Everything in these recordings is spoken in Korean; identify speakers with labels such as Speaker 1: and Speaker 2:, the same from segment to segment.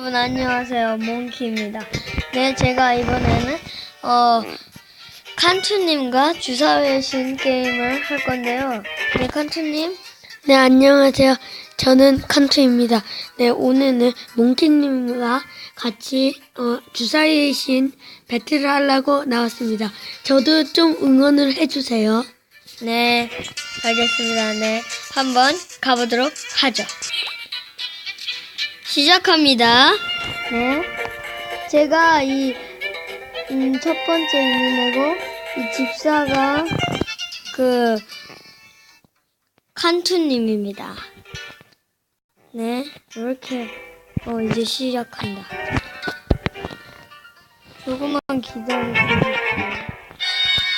Speaker 1: 여러분 안녕하세요 몽키입니다. 네 제가 이번에는 어 칸투님과 주사위의 신 게임을 할 건데요. 네 칸투님
Speaker 2: 네, 안녕하세요. 저는 칸투입니다. 네, 오늘은 몽키님과 같이 어, 주사위의 신 배틀을 하려고 나왔습니다. 저도 좀 응원을 해주세요.
Speaker 1: 네 알겠습니다. 네 한번 가보도록 하죠. 시작합니다. 네 제가 이 음, 첫 번째 있는 애고 이 집사가 그 칸투님입니다. 네, 이렇게 어 이제 시작한다. 조금만 기다리세요.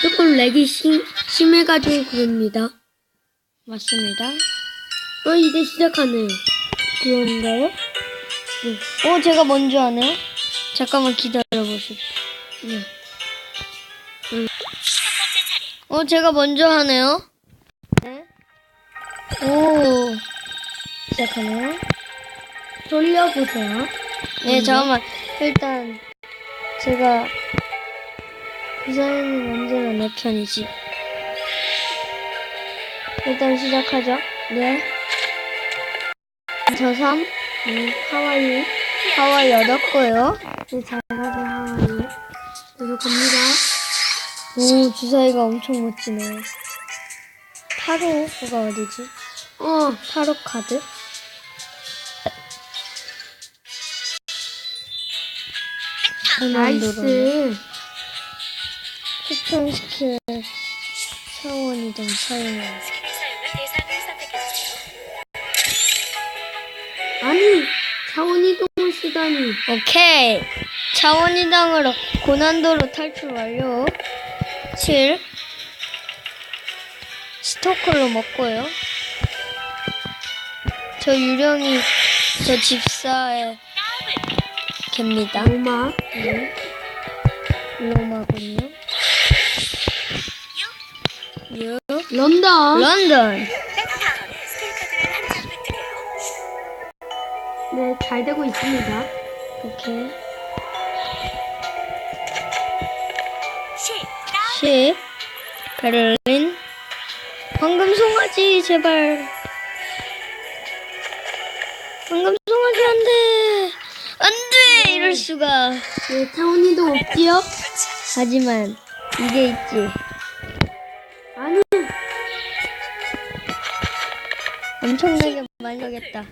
Speaker 2: 조금 렉이 심, 심해가지고 그럽니다.
Speaker 1: 맞습니다.
Speaker 2: 어, 이제 시작하네요.
Speaker 1: 그런가요? 네. 어, 제가 먼저 하네요. 잠깐만 기다려 보십시오. 네. 음. 어, 제가 먼저 하네요. 네. 오, 시작하네요.
Speaker 2: 돌려보세요.
Speaker 1: 네, 잠깐만. 일단 제가 그 사람이 언제나 내 편이지. 일단 시작하죠. 네. 저 3,
Speaker 2: 네, 하와이.
Speaker 1: 하와이 얻었고요.
Speaker 2: 네, 잘 가자, 하와이. 저도 갑니다.
Speaker 1: 오, 주사위가 엄청 멋지네. 타로가 어디지?
Speaker 2: 어,
Speaker 1: 타로 카드?
Speaker 2: 나이스.
Speaker 1: 추천 스킬 차원이 좀 사용해.
Speaker 2: 아니, 차원이동을 쓰다니.
Speaker 1: 오케이. 차원이당으로 고난도로 탈출 완료. 7. 스토커로 먹고요. 저 유령이 저 집사의 개입니다.
Speaker 2: 로마.
Speaker 1: 네. 로마군요. 6.
Speaker 2: 런던.
Speaker 1: 런던.
Speaker 2: 잘 되고 있습니다.
Speaker 1: 오케이. 10. 베를린. 황금 송아지, 제발. 황금 송아지 안 돼. 안 돼! 이럴 수가.
Speaker 2: 네, 차원이동 없지요?
Speaker 1: 하지만, 이게 있지.
Speaker 2: 아니,
Speaker 1: 엄청나게 많이 가겠다.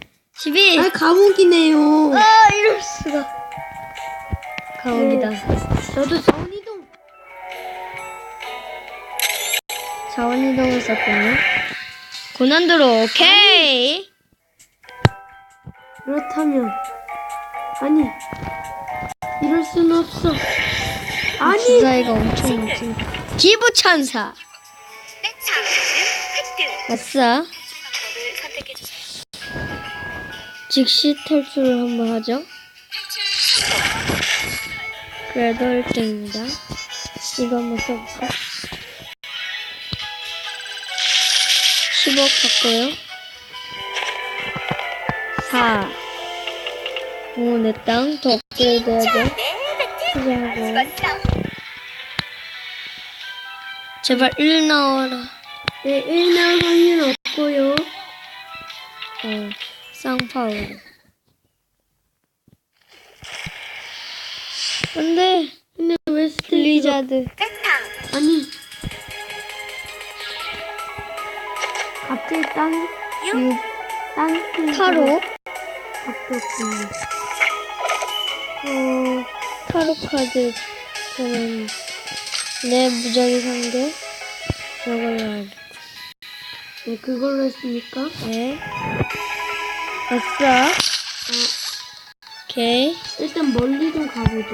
Speaker 1: 12.
Speaker 2: 아, 감옥이네요.
Speaker 1: 아, 이럴 수가. 감옥이다.
Speaker 2: 저도 차원이동.
Speaker 1: 자원이동을 썼군요. 고난도로, 오케이.
Speaker 2: 그렇다면, 아니, 이럴 수는 없어. 아니,
Speaker 1: 주사위가 엄청 멋진. 기부 천사. 아싸. 즉시 탈출을 한번 하죠. 그래도 1등입니다. 이거 한번 써볼까? 10억 받고요. 4. 오, 내 땅. 더 업그레이드 해야죠. 투자하고. 제발 1 나와라.
Speaker 2: 네, 1 나올 확률 없고요.
Speaker 1: 어, 안 돼.
Speaker 2: 근데 왜 스테이지가
Speaker 1: 블리자드.
Speaker 2: 아니 갑자기 딴,
Speaker 1: 6.
Speaker 2: 딴
Speaker 1: 타로.
Speaker 2: 바뀌었군요.
Speaker 1: 어, 타로 카드. 저는 내 무적의 상대. 저걸로 하죠.
Speaker 2: 네, 그걸로 했으니까.
Speaker 1: 네. 아싸. 오케이.
Speaker 2: 일단 멀리 좀 가보죠.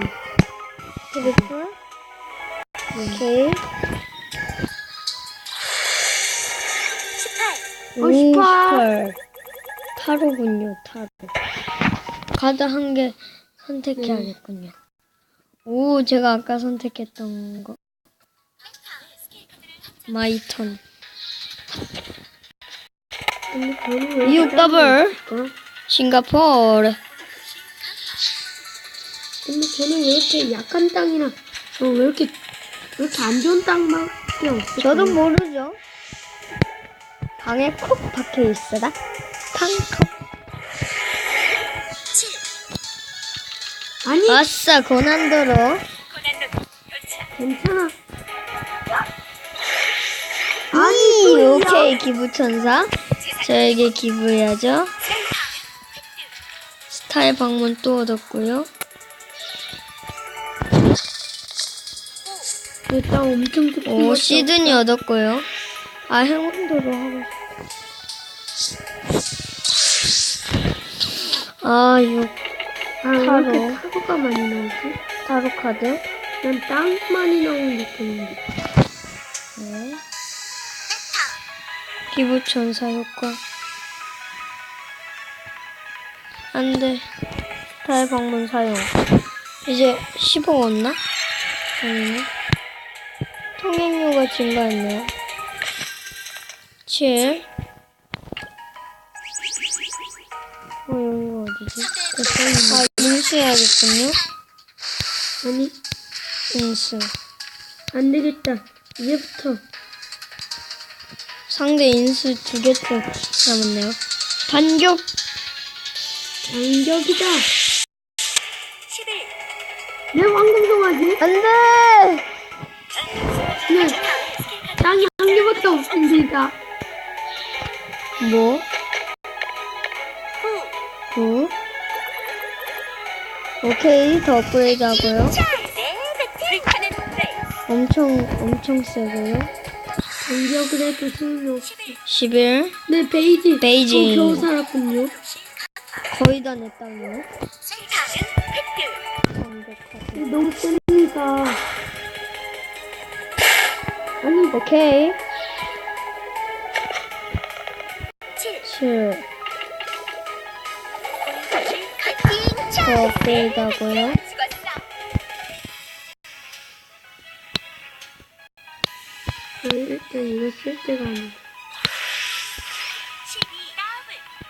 Speaker 1: 트리플. 오케이.
Speaker 2: 어, 18.
Speaker 1: 타로군요, 타로. 카드 한 개 선택해야겠군요. 오, 제가 아까 선택했던 거. 마이 턴. 이육 더블.
Speaker 2: 어?
Speaker 1: 싱가포르.
Speaker 2: 근데 저는 왜 이렇게 약한 땅이나 어, 왜 이렇게 왜 이렇게 안 좋은 땅밖에 없어?
Speaker 1: 저도 모르죠. 방에 콕 박혀 있어라. 팡콕.
Speaker 2: 아니
Speaker 1: 아싸, 고난도로.
Speaker 2: 괜찮아.
Speaker 1: 아니,
Speaker 2: 또
Speaker 1: 오케이, 기부천사. 저에게 기부해야죠. 스타일 방문 또 얻었고요.
Speaker 2: 내땅 엄청 좋게
Speaker 1: 오, 시드니 얻었고요. 아, 행운도로 하고. 아, 이거
Speaker 2: 아왜
Speaker 1: 타로.
Speaker 2: 이렇게 타로가 많이 나오지?
Speaker 1: 타로 카드.
Speaker 2: 난 땅 많이 나오는 느낌인데.
Speaker 1: 네. 기부천사 효과. 안 돼. 스타일 방문 사용. 이제 10억 얻나? 아니네. 통행료가 증가했네요. 7. 어, 여기가 어디지? 아, 인수해야겠군요.
Speaker 2: 아니
Speaker 1: 인수.
Speaker 2: 안 되겠다. 이제부터
Speaker 1: 상대 인수 두 개째 남았네요. 반격!
Speaker 2: 반격이다. 내 황금 송아지?
Speaker 1: 안 돼!
Speaker 2: 네. 땅이 한 개밖에 없습니다.
Speaker 1: 뭐? 구. 오케이, 더 업그레이드 하고요. 엄청, 엄청 세고요.
Speaker 2: 반격을 해도 소용없어.
Speaker 1: 11.
Speaker 2: 네, 베이지.
Speaker 1: 베이징.
Speaker 2: 또 겨우 살았군요.
Speaker 1: 거의 다 내 땅이요. 완벽하게.
Speaker 2: 너무 셉니다. 아니,
Speaker 1: 오케이. 7. 더 업그레이드 하고요.
Speaker 2: 이거 쓸 때가 아니야.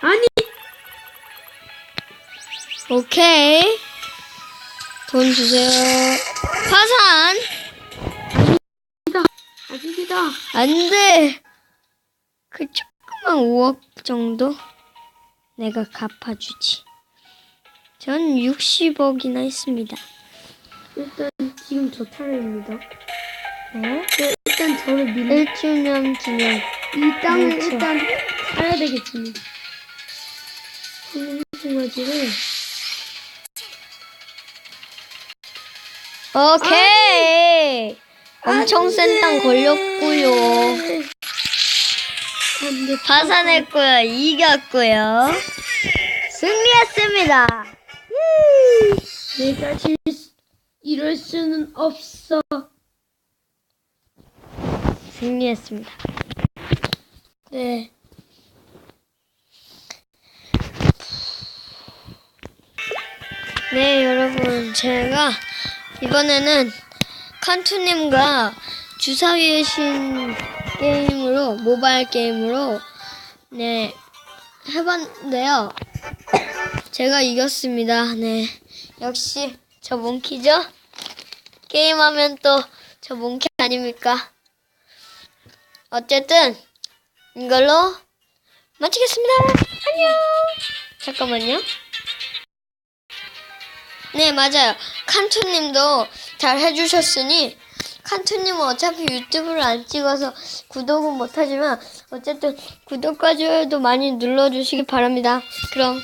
Speaker 2: 아니,
Speaker 1: 오케이. 돈 주세요. 파산!
Speaker 2: 아직이다.
Speaker 1: 안 돼! 그 조그만 5억 정도? 내가 갚아주지. 전 60억이나 했습니다.
Speaker 2: 일단 지금 저 차례입니다.
Speaker 1: 어?
Speaker 2: 네, 일단 저를 밀,
Speaker 1: 1주년 기념.
Speaker 2: 이 땅을
Speaker 1: 그렇죠.
Speaker 2: 일단 사야 되겠습니다. 황금송아지를
Speaker 1: 오케이! 엄청 센 땅 걸렸고요.
Speaker 2: 안돼
Speaker 1: 파산했고요. 이겼고요. 승리했습니다.
Speaker 2: 내가 질 수- 이럴 수는 없어.
Speaker 1: 승리했습니다.
Speaker 2: 네.
Speaker 1: 네, 여러분, 제가 이번에는 칸투님과 주사위의 신 게임으로, 모바일 게임으로, 네, 해봤는데요. 제가 이겼습니다. 네. 역시, 저 몽키죠? 게임하면 또, 저 몽키 아닙니까? 어쨌든, 이걸로 마치겠습니다. 안녕! 잠깐만요. 네, 맞아요. 칸투님도 잘 해주셨으니, 칸투님은 어차피 유튜브를 안 찍어서 구독은 못하지만, 어쨌든 구독과 좋아요도 많이 눌러주시기 바랍니다. 그럼